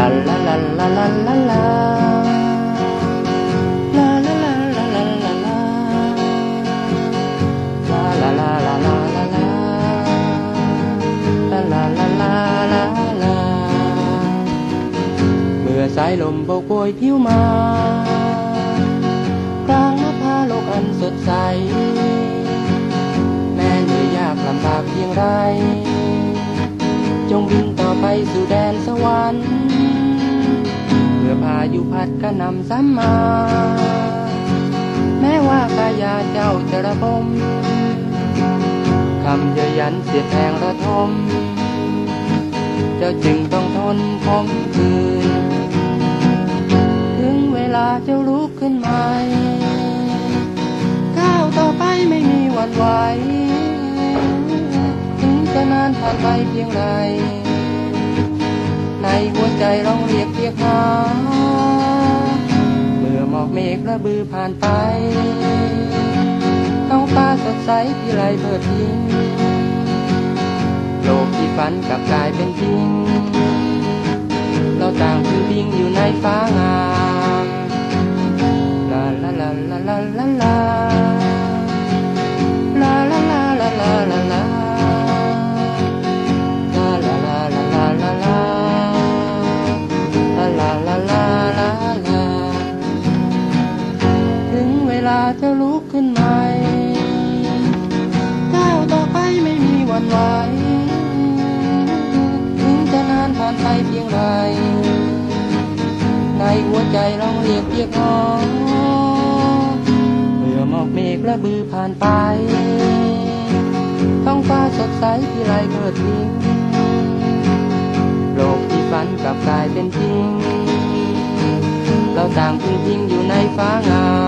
ลาลาลาลาลาลาลาสายลมโบกโวยผิวมากลางนภาโลกอันสดใส แม่เหนื่อยยากลำบากเพียงไร ยุพัดกระนำซ้ำมา แม้ว่ากายาเจ้าจะระบมคำเยยยันเสียแทงระทม เจ้าจึงต้องทนคมคืน ถึงเวลาเจ้าลุกขึ้นใหม่ก้าวต่อไปไม่มีวันไหว ถึงจะนานผ่านไปเพียงไร ในหัวใจร้องเรียกเรียกหาเมื่อหมอกเมฆระบือผ่านไปท้องฟ้าสดใสที่ไรเบิดทิ้งโลกที่ฝันกลับกลายเป็นจริง เราต่างพึ่งพิงอยู่ในฟ้างามลาลาลาลาลาลา นานผ่านไปเพียงไรในหัวใจร้องเรียกเรียกร้องเมื่อหมอกเมฆและบือผ่านไป ท้องฟ้าสดใสที่ไรเกิดทิ้งโลกที่ฝันกลับกลายเป็นจริง เราต่างพึ่งพิงอยู่ในฟ้างาม